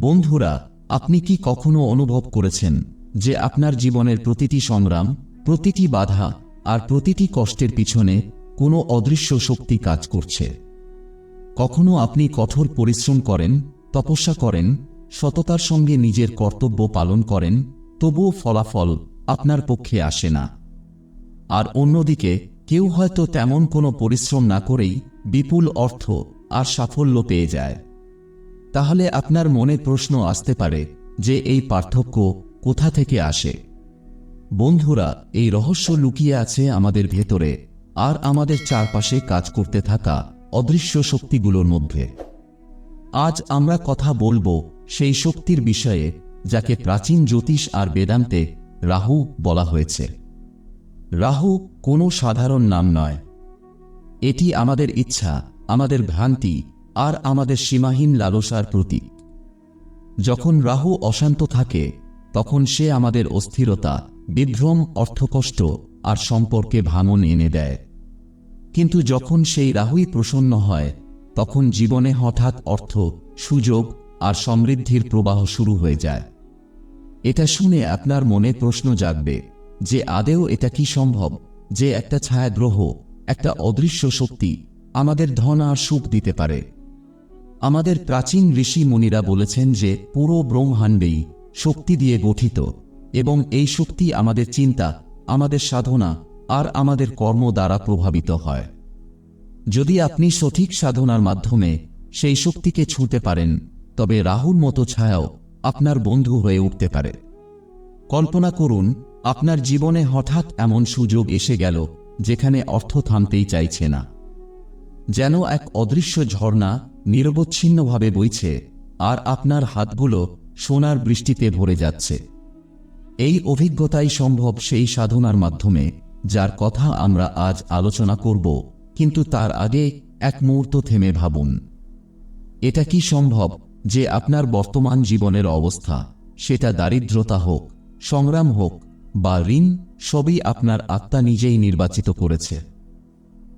বন্ধুরা, আপনি কি কখনো অনুভব করেছেন যে আপনার জীবনের প্রতিটি সংগ্রাম, প্রতিটি বাধা আর প্রতিটি কষ্টের পিছনে কোনো অদৃশ্য শক্তি কাজ করছে? কখনো আপনি কঠোর পরিশ্রম করেন, তপস্যা করেন, সততার সঙ্গে নিজের কর্তব্য পালন করেন, তবুও ফলাফল আপনার পক্ষে আসে না। আর অন্যদিকে, কেউ হয়তো তেমন কোনো পরিশ্রম না করেই বিপুল অর্থ আর সাফল্য পেয়ে যায়। তাহলে আপনার মনে প্রশ্ন আসতে পারে যে এই পার্থক্য কোথা থেকে আসে। বন্ধুরা, এই রহস্য লুকিয়ে আছে আমাদের ভেতরে আর আমাদের চারপাশে কাজ করতে থাকা অদৃশ্য শক্তিগুলোর মধ্যে। আজ আমরা কথা বলব সেই শক্তির বিষয়ে যাকে প্রাচীন জ্যোতিষ আর বেদান্তে রাহু বলা হয়েছে। রাহু কোনো সাধারণ নাম নয়। এটি আমাদের ইচ্ছা, আমাদের ভ্রান্তি আর আমাদের সীমাহীন লালসার প্রতীক। যখন রাহু অশান্ত থাকে, তখন সে আমাদের অস্থিরতা, বিভ্রম, অর্থকষ্ট আর সম্পর্কে ভাঙন এনে দেয়। কিন্তু যখন সেই রাহুই প্রসন্ন হয়, তখন জীবনে হঠাৎ অর্থ, সুযোগ আর সমৃদ্ধির প্রবাহ শুরু হয়ে যায়। এটা শুনে আপনার মনে প্রশ্ন জাগবে যে আদেও এটা কি সম্ভব যে একটা ছায়াগ্রহ, একটা অদৃশ্য শক্তি আমাদের ধন আর সুখ দিতে পারে? আমাদের প্রাচীন ঋষি মুনিরা বলেছেন যে পুরো ব্রহ্মাণ্ডেই শক্তি দিয়ে গঠিত এবং এই শক্তি আমাদের চিন্তা, আমাদের সাধনা আর আমাদের কর্ম দ্বারা প্রভাবিত হয়। যদি আপনি সঠিক সাধনার মাধ্যমে সেই শক্তিকে ছুঁতে পারেন, তবে রাহুর মতো ছায়াও আপনার বন্ধু হয়ে উঠতে পারে। কল্পনা করুন, আপনার জীবনে হঠাৎ এমন সুযোগ এসে গেল যেখানে অর্থ থামতেই চাইছে না। যেন এক অদৃশ্য ঝর্ণা নিরবচ্ছিন্নভাবে বইছে, আর আপনার হাতগুলো সোনার বৃষ্টিতে ভরে যাচ্ছে। এই অভিজ্ঞতাই সম্ভব সেই সাধনার মাধ্যমে, যার কথা আমরা আজ আলোচনা করব, কিন্তু তার আগে এক মুহূর্ত থেমে ভাবুন। এটা কি সম্ভব যে আপনার বর্তমান জীবনের অবস্থা, সেটা দারিদ্রতা হোক, সংগ্রাম হোক, বা ঋণ, সবই আপনার আত্মা নিজেই নির্বাচিত করেছে?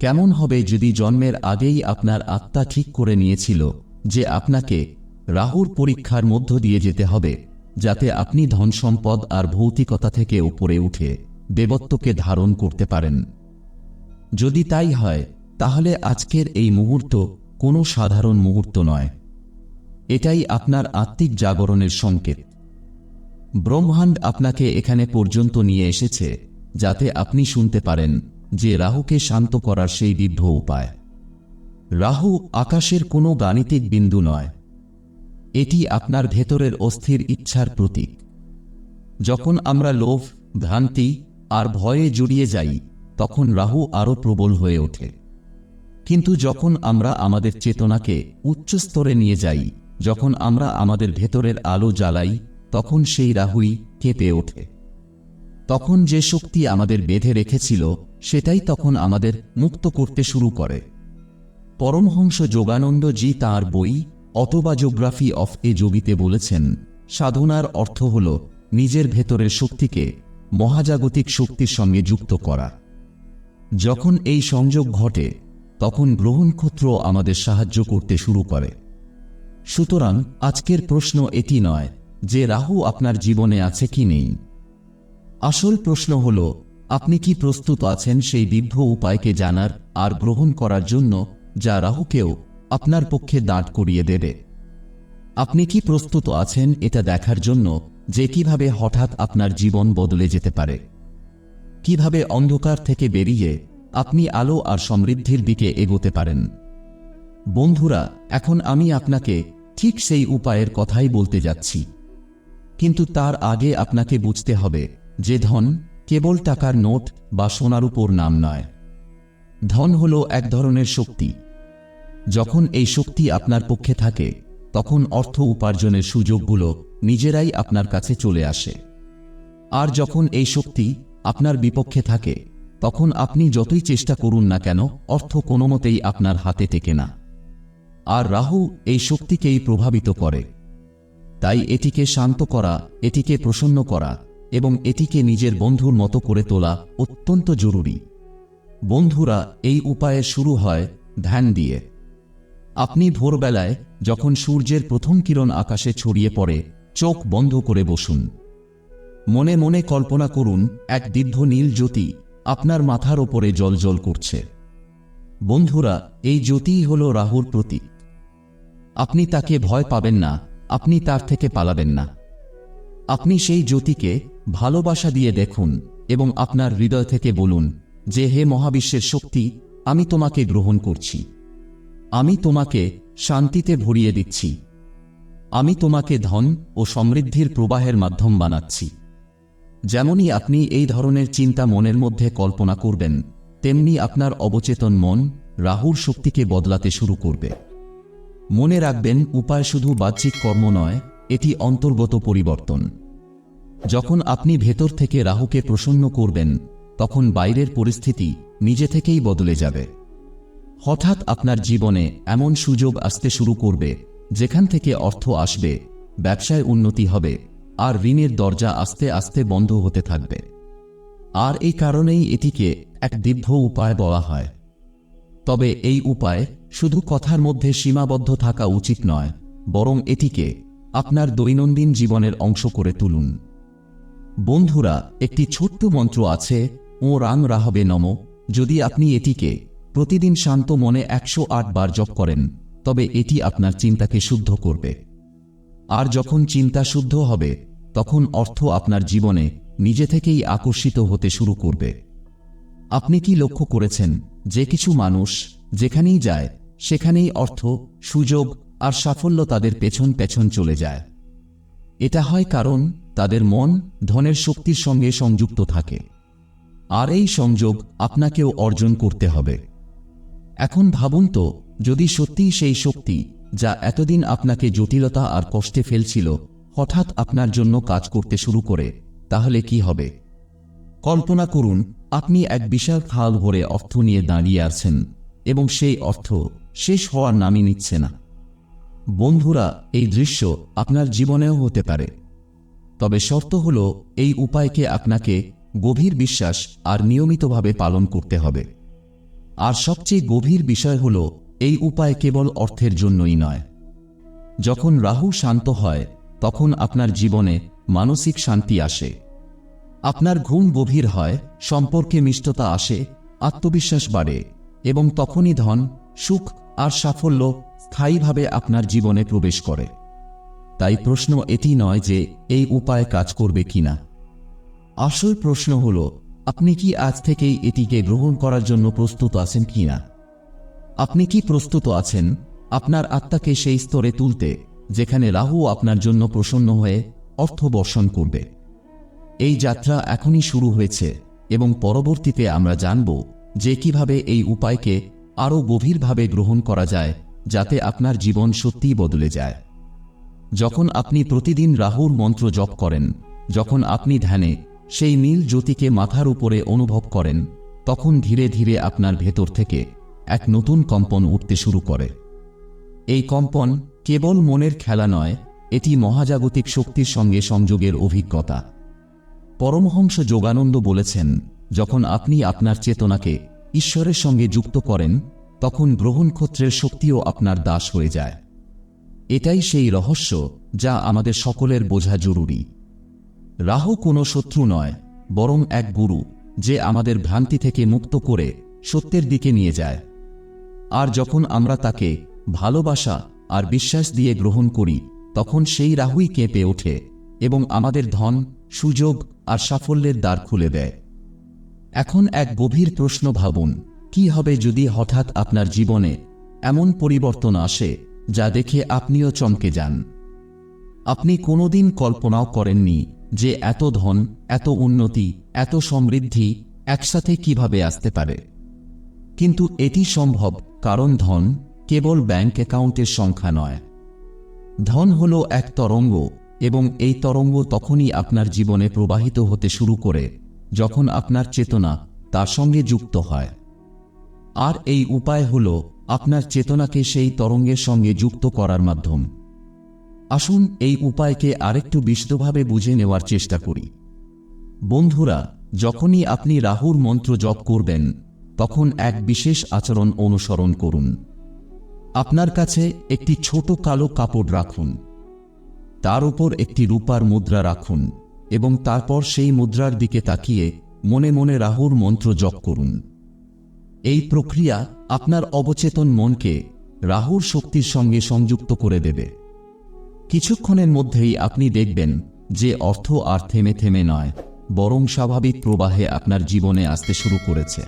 কেমন হবে যদি জন্মের আগেই আপনার আত্মা ঠিক করে নিয়েছিল যে আপনাকে রাহুর পরীক্ষার মধ্য দিয়ে যেতে হবে, যাতে আপনি ধন সম্পদ আর ভৌতিকতা থেকে উপরে উঠে দেবত্বকে ধারণ করতে পারেন। যদি তাই হয়, তাহলে আজকের এই মুহূর্ত কোনো সাধারণ মুহূর্ত নয়। এটাই আপনার আত্মিক জাগরণের সংকেত। ব্রহ্মাণ্ড আপনাকে এখানে পর্যন্ত নিয়ে এসেছে, যাতে আপনি শুনতে পারেন। যে রাহুকে শান্ত করার সেই দিব্য উপায়। রাহু আকাশের কোনো গাণিতিক বিন্দু নয়। এটি আপনার ভেতরের অস্থির ইচ্ছার প্রতীক। যখন আমরা লোভ, ভ্রান্তি আর ভয়ে জড়িয়ে যাই, তখন রাহু আরও প্রবল হয়ে ওঠে। কিন্তু যখন আমরা আমাদের চেতনাকে উচ্চ স্তরে নিয়ে যাই, যখন আমরা আমাদের ভেতরের আলো জ্বালাই, তখন সেই রাহুই কেঁপে ওঠে। তখন যে শক্তি আমাদের বেঁধে রেখেছিল, সেটাই তখন আমাদের মুক্ত করতে শুরু করে। পরমহংস যোগানন্দ জি তাঁর বই অটোবায়োগ্রাফি অফ এ যোগিতে বলেছেন, সাধনার অর্থ হল নিজের ভেতরের শক্তিকে মহাজাগতিক শক্তির সঙ্গে যুক্ত করা। যখন এই সংযোগ ঘটে, তখন গ্রহণক্ষত্র আমাদের সাহায্য করতে শুরু করে। সুতরাং আজকের প্রশ্ন এটি নয় যে রাহু আপনার জীবনে আছে কি নেই। আসল প্রশ্ন হল, আপনি কি প্রস্তুত আছেন সেই দিব্য উপায়কে জানার আর গ্রহণ করার জন্য, যা রাহুকেও আপনার পক্ষে দাঁড় করিয়ে দেবে? আপনি কি প্রস্তুত আছেন এটা দেখার জন্য, যে কীভাবে হঠাৎ আপনার জীবন বদলে যেতে পারে? কীভাবে অন্ধকার থেকে বেরিয়ে আপনি আলো আর সমৃদ্ধির দিকে এগোতে পারেন? বন্ধুরা, এখন আমি আপনাকে ঠিক সেই উপায়ের কথাই বলতে যাচ্ছি। কিন্তু তার আগে আপনাকে বুঝতে হবে যে ধন কেবল টাকার নোট বা সোনার উপর নাম নয়। ধন হল এক ধরনের শক্তি। যখন এই শক্তি আপনার পক্ষে থাকে, তখন অর্থ উপার্জনের সুযোগগুলো নিজেরাই আপনার কাছে চলে আসে। আর যখন এই শক্তি আপনার বিপক্ষে থাকে, তখন আপনি যতই চেষ্টা করুন না কেন, অর্থ কোনো মতেই আপনার হাতে টেকে না। আর রাহু এই শক্তিকেই প্রভাবিত করে। তাই এটিকে শান্ত করা, এটিকে প্রসন্ন করা এবং এটিকে নিজের বন্ধুর মতো করে তোলা অত্যন্ত জরুরি। বন্ধুরা, এই উপায়ে শুরু হয় ধ্যান দিয়ে। আপনি ভোরবেলায় যখন সূর্যের প্রথম কিরণ আকাশে ছড়িয়ে পড়ে, চোখ বন্ধ করে বসুন। মনে মনে কল্পনা করুন, এক দীর্ঘ নীল জ্যোতি আপনার মাথার ওপরে জলজল করছে। বন্ধুরা, এই জ্যোতিই হল রাহুর প্রতীক। আপনি তাকে ভয় পাবেন না, আপনি তার থেকে পালাবেন না। আপনি সেই জ্যোতিকে ভালোবাসা দিয়ে দেখুন এবং আপনার হৃদয় থেকে বলুন যে, হে মহাবিশ্বের শক্তি, আমি তোমাকে গ্রহণ করছি। আমি তোমাকে শান্তিতে ভরিয়ে দিচ্ছি। আমি তোমাকে ধন ও সমৃদ্ধির প্রবাহের মাধ্যম বানাচ্ছি। যেমনই আপনি এই ধরনের চিন্তা মনের মধ্যে কল্পনা করবেন, তেমনি আপনার অবচেতন মন রাহুর শক্তিকে বদলাতে শুরু করবে। মনে রাখবেন, উপায় শুধু বাহ্যিক কর্ম নয় এটি অন্তর্গত পরিবর্তন। যখন আপনি ভেতর থেকে রাহুকে প্রসন্ন করবেন, তখন বাইরের পরিস্থিতি নিজে থেকেই বদলে যাবে। হঠাৎ আপনার জীবনে এমন সুযোগ আসতে শুরু করবে, যেখান থেকে অর্থ আসবে, ব্যবসায় উন্নতি হবে, আর ঋণের দরজা আস্তে আস্তে বন্ধ হতে থাকবে। আর এই কারণেই এটিকে এক দীর্ঘ উপায় বলা হয়। তবে এই উপায় শুধু কথার মধ্যে সীমাবদ্ধ থাকা উচিত নয়, বরং এটিকে আপনার দৈনন্দিন জীবনের অংশ করে তুলুন। বন্ধুরা, একটি ছোট্ট মন্ত্র আছে, ও রাং রাহবে নম। যদি আপনি এটিকে প্রতিদিন শান্ত মনে একশো আট বার জপ করেন, তবে এটি আপনার চিন্তাকে শুদ্ধ করবে। আর যখন চিন্তা শুদ্ধ হবে, তখন অর্থ আপনার জীবনে নিজে থেকেই আকর্ষিত হতে শুরু করবে। আপনি কি লক্ষ্য করেছেন যে কিছু মানুষ যেখানেই যায়, সেখানেই অর্থ, সুযোগ আর সাফল্য তাদের পেছন পেছন চলে যায়। এটা হয় কারণ তাদের মন ধনের শক্তির সঙ্গে সংযুক্ত থাকে। আর এই সংযোগ আপনাকেও অর্জন করতে হবে। এখন ভাবুন তো, যদি সত্যিই সেই শক্তি যা এতদিন আপনাকে জটিলতা আর কষ্টে ফেলছিল, হঠাৎ আপনার জন্য কাজ করতে শুরু করে, তাহলে কি হবে? কল্পনা করুন, আপনি এক বিশাল খাল ভরে অর্থ নিয়ে দাঁড়িয়ে আছেন, এবং সেই অর্থ শেষ হওয়ার নামই নিচ্ছে না। বন্ধুরা, এই দৃশ্য আপনার জীবনেও হতে পারে। তবে শর্ত হল, এই উপায়কে আপনাকে গভীর বিশ্বাস আর নিয়মিতভাবে পালন করতে হবে। আর সবচেয়ে গভীর বিষয় হল, এই উপায় কেবল অর্থের জন্যই নয়। যখন রাহু শান্ত হয়, তখন আপনার জীবনে মানসিক শান্তি আসে। আপনার ঘুম গভীর হয়, সম্পর্কে মিষ্টতা আসে, আত্মবিশ্বাস বাড়ে এবং তখনই ধন, সুখ আর সাফল্য স্থায়ীভাবে আপনার জীবনে প্রবেশ করে। তাই প্রশ্ন এটি নয় যে এই উপায় কাজ করবে কিনা। আসল প্রশ্ন হল, আপনি কি আজ থেকেই এটিকে গ্রহণ করার জন্য প্রস্তুত আছেন কিনা? আপনি কি প্রস্তুত আছেন আপনার আত্মাকে সেই স্তরে তুলতে, যেখানে রাহু আপনার জন্য প্রসন্ন হয়ে অর্থ বর্ষণ করবে? এই যাত্রা এখনই শুরু হয়েছে এবং পরবর্তীতে আমরা জানব যে কীভাবে এই উপায়কে আরও গভীরভাবে গ্রহণ করা যায় যাতে আপনার জীবন সত্যিই বদলে যায়। যখন আপনি প্রতিদিন রাহুর মন্ত্র জপ করেন, যখন আপনি ধ্যানে সেই নীল জ্যোতিকে মাথার উপরে অনুভব করেন, তখন ধীরে ধীরে আপনার ভেতর থেকে এক নতুন কম্পন উঠতে শুরু করে। এই কম্পন কেবল মনের খেলা নয়, এটি মহাজাগতিক শক্তির সঙ্গে সংযোগের অভিজ্ঞতা। পরমহংস যোগানন্দ বলেছেন, যখন আপনি আপনার চেতনাকে ঈশ্বরের সঙ্গে যুক্ত করেন তখন গ্রহণক্ষত্রের শক্তিও আপনার দাস হয়ে যায়। এটাই সেই রহস্য যা আমাদের সকলের বোঝা জরুরি। রাহু কোনো শত্রু নয়, বরং এক গুরু, যে আমাদের ভ্রান্তি থেকে মুক্ত করে সত্যের দিকে নিয়ে যায়। আর যখন আমরা তাকে ভালোবাসা আর বিশ্বাস দিয়ে গ্রহণ করি, তখন সেই রাহুই কেঁপে ওঠে এবং আমাদের ধন, সুযোগ আর সাফল্যের দ্বার খুলে দেয়। এখন এক গভীর প্রশ্ন ভাবুন কি হবে যদি হঠাৎ আপনার জীবনে এমন পরিবর্তন আসে যা দেখে আপনিও চমকে যান? আপনি কোনোদিন কল্পনাও করেননি যে এত ধন, এত উন্নতি, এত সমৃদ্ধি একসাথে কীভাবে আসতে পারে। কিন্তু এটি সম্ভব কারণ ধন কেবল ব্যাংক অ্যাকাউন্টের সংখ্যা নয়। ধন হল এক তরঙ্গ এবং এই তরঙ্গ তখনই আপনার জীবনে প্রবাহিত হতে শুরু করে যখন আপনার চেতনা তার সঙ্গে যুক্ত হয়। আর এই উপায় হল, আপনার চেতনাকে সেই তরঙ্গের সঙ্গে যুক্ত করার মাধ্যম। আসুন এই উপায়কে আরেকটু বিশদভাবে বুঝে নেওয়ার চেষ্টা করি। বন্ধুরা, যখনই আপনি রাহুর মন্ত্র জপ করবেন, তখন এক বিশেষ আচরণ অনুসরণ করুন। আপনার কাছে একটি ছোট কালো কাপড় রাখুন। তার উপর একটি রূপার মুদ্রা রাখুন এবং তারপর সেই মুদ্রার দিকে তাকিয়ে মনে মনে রাহুর মন্ত্র জপ করুন। এই প্রক্রিয়া আপনার অবচেতন মনকে রাহুর শক্তির সঙ্গে সংযুক্ত করে দেবে। কিছুক্ষণের মধ্যেই আপনি দেখবেন যে অর্থ আর থেমে থেমে নয়, বরং স্বাভাবিক প্রবাহে আপনার জীবনে আসতে শুরু করেছে।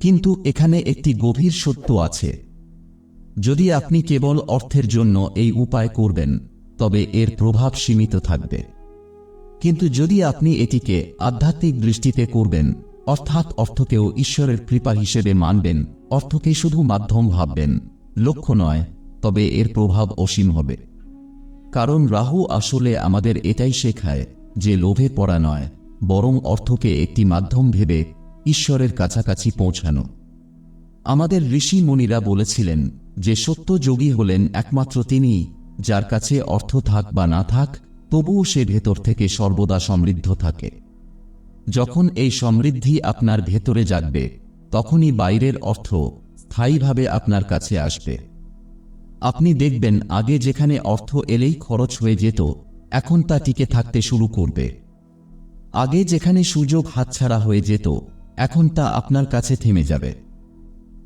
কিন্তু এখানে একটি গভীর সত্য আছে। যদি আপনি কেবল অর্থের জন্য এই উপায় করবেন, তবে এর প্রভাব সীমিত থাকবে। কিন্তু যদি আপনি এটিকে আধ্যাত্মিক দৃষ্টিতে করবেন অর্থাৎ অর্থকেও ঈশ্বরের কৃপা হিসেবে মানবেন অর্থকে শুধু মাধ্যম ভাববেন। লক্ষ্য নয়, তবে এর প্রভাব অসীম হবে। কারণ রাহু আসলে আমাদের এটাই শেখায় যে লোভে পড়া নয়, বরং অর্থকে একটি মাধ্যম ভেবে ঈশ্বরের কাছাকাছি পৌঁছানো। আমাদের ঋষি মুনিরা বলেছিলেন যে সত্য যোগী হলেন একমাত্র তিনি, যার কাছে অর্থ থাক বা না থাক, তবুও সে ভেতর থেকে সর্বদা সমৃদ্ধ থাকে। যখন এই সমৃদ্ধি আপনার ভেতরে জাগবে, তখনই বাইরের অর্থ স্থায়ীভাবে আপনার কাছে আসবে। আপনি দেখবেন আগে যেখানে অর্থ এলেই খরচ হয়ে যেত, এখন তা টিকে থাকতে শুরু করবে। আগে যেখানে সুযোগ হাতছাড়া হয়ে যেত, এখন তা আপনার কাছে থেমে যাবে।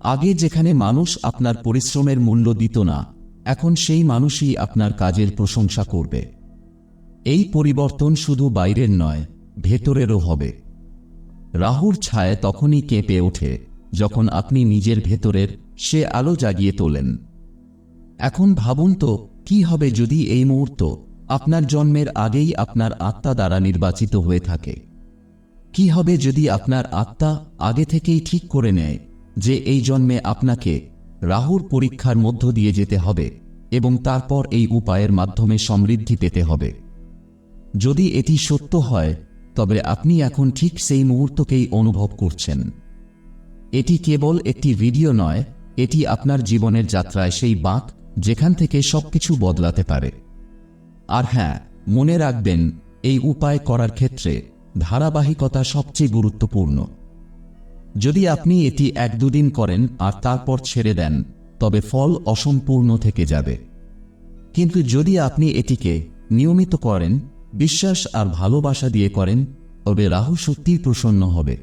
আগে যেখানে মানুষ আপনার পরিশ্রমের মূল্য দিত না, এখন সেই মানুষই আপনার কাজের প্রশংসা করবে। এই পরিবর্তন শুধু বাইরের নয় ভেতরেরও হবে। রাহুর ছায় তখনই কেঁপে ওঠে, যখন আপনি নিজের ভেতরের সে আলো জাগিয়ে তোলেন। এখন ভাবুন তো, কি হবে যদি এই মুহূর্ত আপনার জন্মের আগেই আপনার আত্মা দ্বারা নির্বাচিত হয়ে থাকে? কি হবে যদি আপনার আত্মা আগে থেকেই ঠিক করে নেয় যে এই জন্মে আপনাকে রাহুর পরীক্ষার মধ্য দিয়ে যেতে হবে এবং তারপর এই উপায়ের মাধ্যমে সমৃদ্ধি পেতে হবে? যদি এটি সত্য হয় তবে আপনি এখন ঠিক সেই মুহূর্তকেই অনুভব করছেন। এটি কেবল একটি ভিডিও নয়, এটি আপনার জীবনের যাত্রায় সেই বাঁক যেখান থেকে সবকিছু বদলাতে পারে। আর হ্যাঁ মনে রাখবেন, এই উপায় করার ক্ষেত্রে ধারাবাহিকতা সবচেয়ে গুরুত্বপূর্ণ। যদি আপনি এটি এক দুদিন করেন আর তারপর ছেড়ে দেন, তবে ফল অসম্পূর্ণ থেকে যাবে। কিন্তু যদি আপনি এটিকে নিয়মিত করেন বিশ্বাস আর ভালোবাসা দিয়ে করেন, তবে রাহু সত্যিই প্রসন্ন হবে।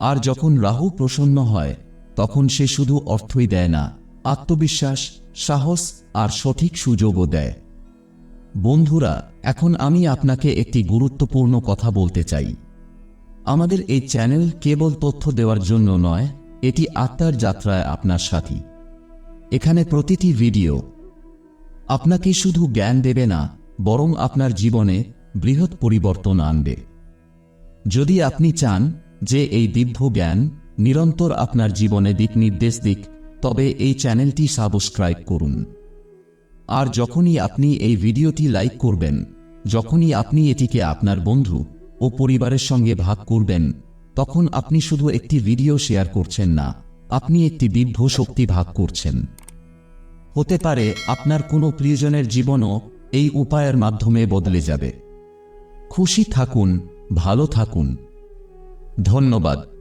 আর যখন রাহু প্রসন্ন হয়, তখন সে শুধু অর্থই দেয় না, আত্মবিশ্বাস, সাহস আর সঠিক সুযোগও দেয়। বন্ধুরা, এখন আমি আপনাকে একটি গুরুত্বপূর্ণ কথা বলতে চাই। আমাদের এই চ্যানেল কেবল তথ্য দেওয়ার জন্য নয়, এটি আত্মার যাত্রায় আপনার সাথী। এখানে প্রতিটি ভিডিও আপনাকে শুধু জ্ঞান দেবে না বরং আপনার জীবনে বৃহৎ পরিবর্তন আনবে। যদি আপনি চান যে এই দিব্য জ্ঞান নিরন্তর আপনার জীবনে দিক নির্দেশ দিক, তবে এই চ্যানেলটি সাবস্ক্রাইব করুন। আর যখনই আপনি এই ভিডিওটি লাইক করবেন, যখনই আপনি এটিকে আপনার বন্ধু ও পরিবারের সঙ্গে ভাগ করবেন, তখন আপনি শুধু একটি ভিডিও শেয়ার করছেন না, আপনি একটি দিব্য শক্তি ভাগ করছেন। হতে পারে আপনার কোনো প্রিয়জনের জীবনও এই উপায়ের মাধ্যমে বদলে যাবে। খুশি থাকুন ভালো থাকুন। ধন্যবাদ।